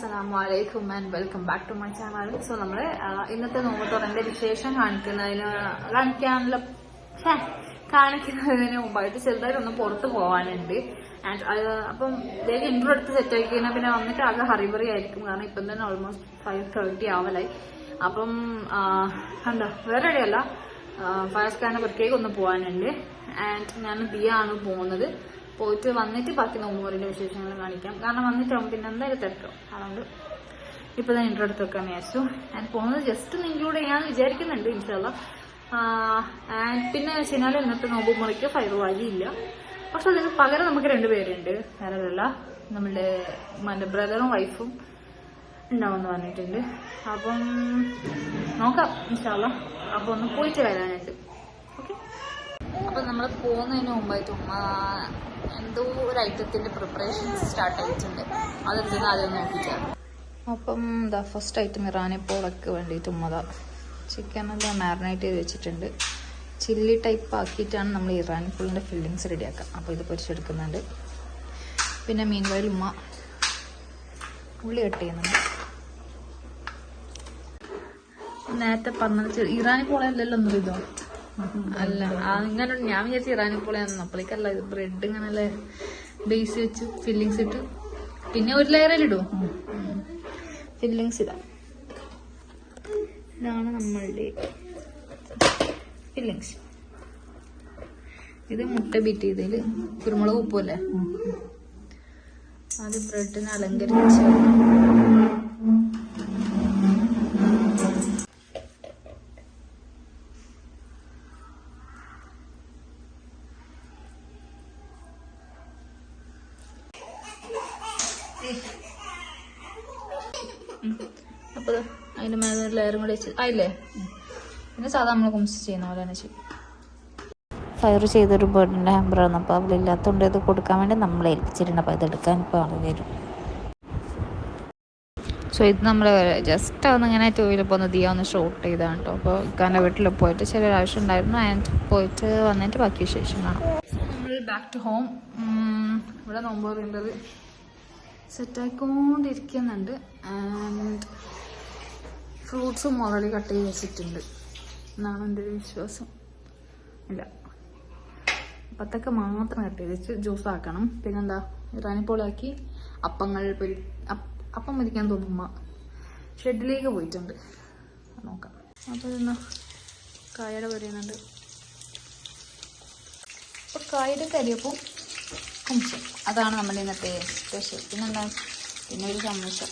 അലൈക്കും and welcome back to my channel so നമ്മൾ ഇന്നത്തെ നോമ്പത്തോറിന്റെ വിശേഷം കാണിക്കുന്നതിന് കാണിക്കാനുള്ള കാണിക്കുന്നതിന് മുമ്പായിട്ട് ചെറുതായിട്ടൊന്ന് പുറത്ത് പോകാനുണ്ട് ആൻഡ് അപ്പം വേഗം ഇൻട്രോ എടുത്ത് സെറ്റ് ആക്കി കഴിഞ്ഞാൽ പിന്നെ വന്നിട്ട് ആകെ ഹറിബറി ആയിരിക്കും കാരണം ഇപ്പം തന്നെ ഓൾമോസ്റ്റ് ഫൈവ് തേർട്ടി ആവലായി. അപ്പം കണ്ടോ വേറെ എവിടെയല്ല ഫയർ സ്കാന് പ്രത്യേകം ഒന്ന് പോകാനുണ്ട് ആൻഡ് ഞാൻ ദിയാണ് പോകുന്നത്. പോയിട്ട് വന്നിട്ട് ബാക്കി നോമ്പൂറിന്റെ വിശേഷങ്ങൾ കാണിക്കാം. കാരണം വന്നിട്ടാകുമ്പോൾ പിന്നെ എന്തായാലും തെറ്റോ? അതുകൊണ്ട് ഇപ്പൊ ഞാൻ ഇൻട്രോ എടുത്ത് വെക്കാൻ വിചാരിച്ചു. ഞാൻ പോകുന്നത് ജസ്റ്റ് ഒന്ന് ഇൻക്ലൂഡ് ചെയ്യാന്ന് വിചാരിക്കുന്നുണ്ട് ഇൻഷാല്ല ആൻഡ് പിന്നെ വെച്ചാൽ ഇന്നത്തെ നോമ്പ് മുറിക്ക് വാലി ഇല്ല. പക്ഷെ അതിന് പകരം നമുക്ക് രണ്ടുപേരുണ്ട് വേറെയല്ല നമ്മുടെ മന്റെ ബ്രദറും വൈഫും ഉണ്ടാവുമെന്ന് പറഞ്ഞിട്ടുണ്ട്. അപ്പം നോക്കാം ഇൻഷാല്ല അപ്പൊ ഒന്ന് പോയിട്ട് വരാനായിട്ട്. ഓക്കെ? അപ്പൊ നമ്മൾ പോകുന്നതിന് മുമ്പായിട്ട് ഉമ്മ എന്തോ ഒരു ഐറ്റത്തിന്റെ പ്രിപ്പറേഷൻ സ്റ്റാർട്ട് ആയിട്ടുണ്ട്. അതെന്തെന്ന് ആദ്യം നോക്കിച്ചാൽ അപ്പം എന്താ ഫസ്റ്റ് ഐറ്റം ഇറാനി പോളക്ക് വേണ്ടിയിട്ട് ഉമ്മ ചിക്കനെല്ലാം മാറിനേറ്റ് ചെയ്ത് വെച്ചിട്ടുണ്ട്. ചില്ലി ടൈപ്പ് ആക്കിയിട്ടാണ് നമ്മൾ ഇറാനി പോളിന്റെ ഫില്ലിങ്സ് റെഡിയാക്കുക അപ്പോൾ ഇത് പൊരിച്ചെടുക്കുന്നുണ്ട്. പിന്നെ മീൻ വയൽ ഉമ്മ ഉള്ളി കട്ട് ചെയ്യുന്നുണ്ട്. നേരത്തെ പറഞ്ഞത് ഇറാനി പോളയല്ലല്ലോ ഒന്നും ഇതോ അല്ല അങ്ങനെ ഞാൻ വിചാരിച്ചു ഇറാനി പൊളിയാണെന്ന് അപ്പോഴേക്കല്ല ഇത് ബ്രെഡ് ഇങ്ങനെ ബേസ് വെച്ച് ഫില്ലിങ്സ് ഇട്ട് പിന്നെ ഒരു ലെയറിൽ ഇടൂ. ഫില്ലിങ്സ് ഇടാം. ഇതാണ് നമ്മളുടെ ഫില്ലിങ്സ് ഇത് മുട്ട ബീറ്റ് ചെയ്തതിൽ കുരുമുളക് ഉപ്പല്ലേ അത് ബ്രെഡിനെ അലങ്കരിച്ച് അപ്പോൾ അതിന്റെ മേലെ ലെയറും കൂടി വെച്ച് ആയില്ലേ? പിന്നെ സാധാ നമ്മൾ കുംസ് ചെയ്യുന്ന പോലെ തന്നെ ചെയ്യും. ഫയർ ചെയ്തൊരു ബേർഡിന്റെ ഹാമ്പറാണ് അപ്പോൾ അവിടെ ഇല്ലാത്തതുകൊണ്ട് ഇത് കൊടുക്കാൻ വേണ്ടി നമ്മൾ ഏൽപ്പിച്ചിട്ടുണ്ട് അപ്പോൾ ഇതെടുക്കാൻ ഇപ്പോൾ ആൾ വരും. സോ ഇത് നമ്മൾ ജസ്റ്റ് ഒന്ന് ഇങ്ങനെ ടൂ വീലർ പോകുന്ന ദിയ ഒന്ന് ഷൂട്ട് ചെയ്താണ് കേട്ടോ അപ്പോൾ ഇക്കാന്റെ വീട്ടിൽ പോയിട്ട് ചെറിയൊരു ആവശ്യം ഉണ്ടായിരുന്നു. ആൻഡ് പോയിട്ട് വന്നിട്ട് ബാക്കി വിശേഷം കാണാം. നമ്മൾ ബാക്ക് ടു ഹോം ഇവിടെ നോമ്പ് പറയുന്നത് സെറ്റായിക്കൊണ്ടിരിക്കുന്നുണ്ട് ആൻഡ് ഫ്രൂട്ട്സും ഓൾറെഡി കട്ട് ചെയ്ത് വെച്ചിട്ടുണ്ട്. എന്നാണ് എന്റെ ഒരു വിശ്വാസം. ഇല്ല. അപ്പത്തൊക്കെ മാത്രം കട്ട് ചെയ്ത് വെച്ച് ജ്യൂസ് ആക്കണം. പിന്നെന്താ റാനിപ്പോളാക്കി അപ്പങ്ങൾ പൊരി അപ്പ- പൊരിക്കാൻ തോന്നുമ്മ ഷെഡിലേക്ക് പോയിട്ടുണ്ട്. നോക്കാം. അപ്പോൾ എന്നാ കായയുടെ പറയുന്നുണ്ട് അപ്പോൾ കായയുടെ കരിയപ്പം കുംസം. അതാണ് നമ്മുടെ ഇന്നത്തെ സ്പെഷ്യൽ പിന്നെന്താ? പിന്നെ ഒരു സമൂസ.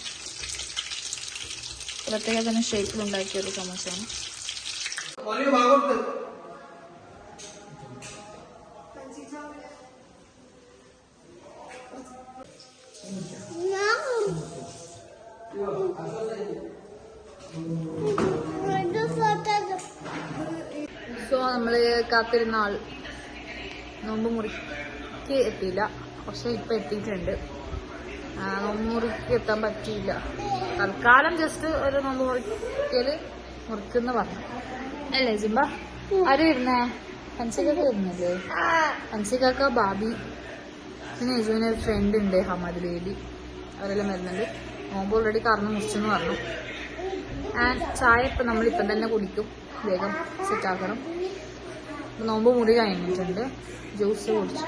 പ്രത്യേക തന്നെ ഷേപ്പിലുണ്ടാക്കിയ ഒരു സമോസയാണ്. സോ നമ്മൾ കാത്തിരുന്ന ആൾ നോമ്പ് മുറിക്ക് എത്തിയില്ല. പക്ഷെ ഇപ്പൊ എത്തിയിട്ടുണ്ട്. മുറിക്ക് എത്താൻ പറ്റിയില്ല. തൽക്കാലം ജസ്റ്റ് ഒരു നോമ്പ് മുറിക്കൽ മുറിക്കുന്ന പറഞ്ഞു. അല്ലേ ജിംബ ആര് വരുന്നേ? ഹൻസിക്കൊക്കെ വരുന്നില്ലേ? ഹൻസിക്കൊക്കെ ബാബി പിന്നെ യജുവിന് ഒരു ഫ്രണ്ട് ഉണ്ട് ഹമദ് ബേബി. അവരെല്ലാം വരുന്നുണ്ട്. നോമ്പ് ഓൾറെഡി കറന്ന് മുറിച്ചെന്ന് പറഞ്ഞു. ആൻഡ് ചായ ഇപ്പം നമ്മളിപ്പം തന്നെ കുടിക്കും. വേഗം സെറ്റാക്കണം നോമ്പ് മുറി കഴിഞ്ഞിട്ടുണ്ട്. ജ്യൂസ് കുടിച്ചു.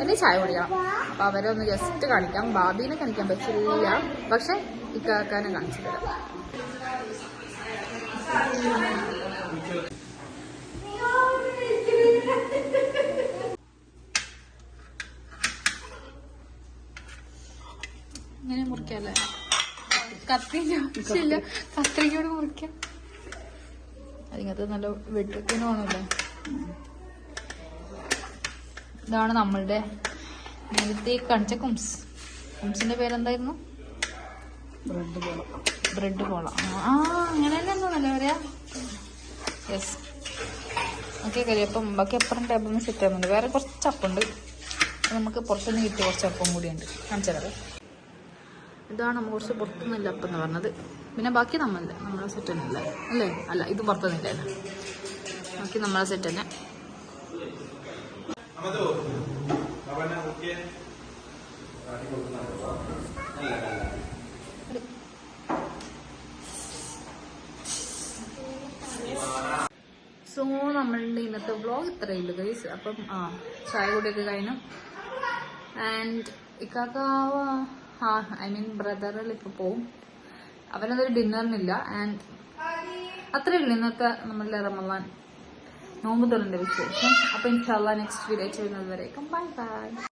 എന്നെ ചായ കുടിക്കണം. അപ്പൊ അവരെ ഒന്ന് ജസ്റ്റ് കാണിക്കാം. ബാബീനെ കാണിക്കാൻ പറ്റില്ല. പക്ഷെ ഇക്കാക്കാനെ കാണിച്ചു തരാം. ഇങ്ങനെ മുറിക്കല്ലേ? കത്തിന്റെ ആവശ്യമില്ല കത്രിക്കോട് മുറിക്കാം. അതിനകത്ത് നല്ല വെട്ടിക്കണോ വേണമല്ലോ ഇതാണ് നമ്മളുടെ നേരത്തെ കാണിച്ച കുംസ്. കുംസിന്റെ പേരെന്തായിരുന്നു? ബ്രെഡ് കോള ബ്രെഡ് പോള. ആ അങ്ങനെ തന്നെ തോന്നല്ലേ പറയാ യെസ് ഓക്കെ കഴിയും അപ്പം ബാക്കി അപ്പുറം ടേബിളിൽ നിന്ന് സെറ്റ് ആകുന്നുണ്ട് വേറെ കുറച്ച് അപ്പുണ്ട് നമുക്ക് പുറത്തുനിന്ന് കിട്ടിയ കുറച്ച് അപ്പം കൂടിയുണ്ട് കാണിച്ചത് ഇതാണ് നമ്മൾ കുറച്ച് പുറത്തുനിന്നില്ല അപ്പം എന്ന് പറഞ്ഞത്. പിന്നെ ബാക്കി നമ്മളല്ല? നമ്മളെ സെറ്റ് തന്നെ അല്ലേ? അല്ലേ? അല്ല ഇത് പുറത്തുനിന്നില്ല ബാക്കി നമ്മളെ സെറ്റ് തന്നെ. സോ നമ്മളുടെ ഇന്നത്തെ വ്ളോഗ് ഇത്രയേ ഉള്ളൂ ഗൈസ് അപ്പം ആ ചായ കൂടിയൊക്കെ കഴിഞ്ഞു. ആൻഡ് ഇക്കാക്ക ആ ഐ മീൻ ബ്രദറിൽ ഇപ്പൊ പോവും. അവനതൊരു ഡിന്നറിനില്ല ആൻഡ് അത്രയേ ഉള്ളൂ ഇന്നത്തെ നമ്മളുടെ റമലാൻ നോമ്പ് തുറന്റെ വിശേഷം. അപ്പം ഇൻഷാല്ല നെക്സ്റ്റ് വീഡിയോ ചെയ്യുന്നത് വരേക്കും ബൈ ബൈ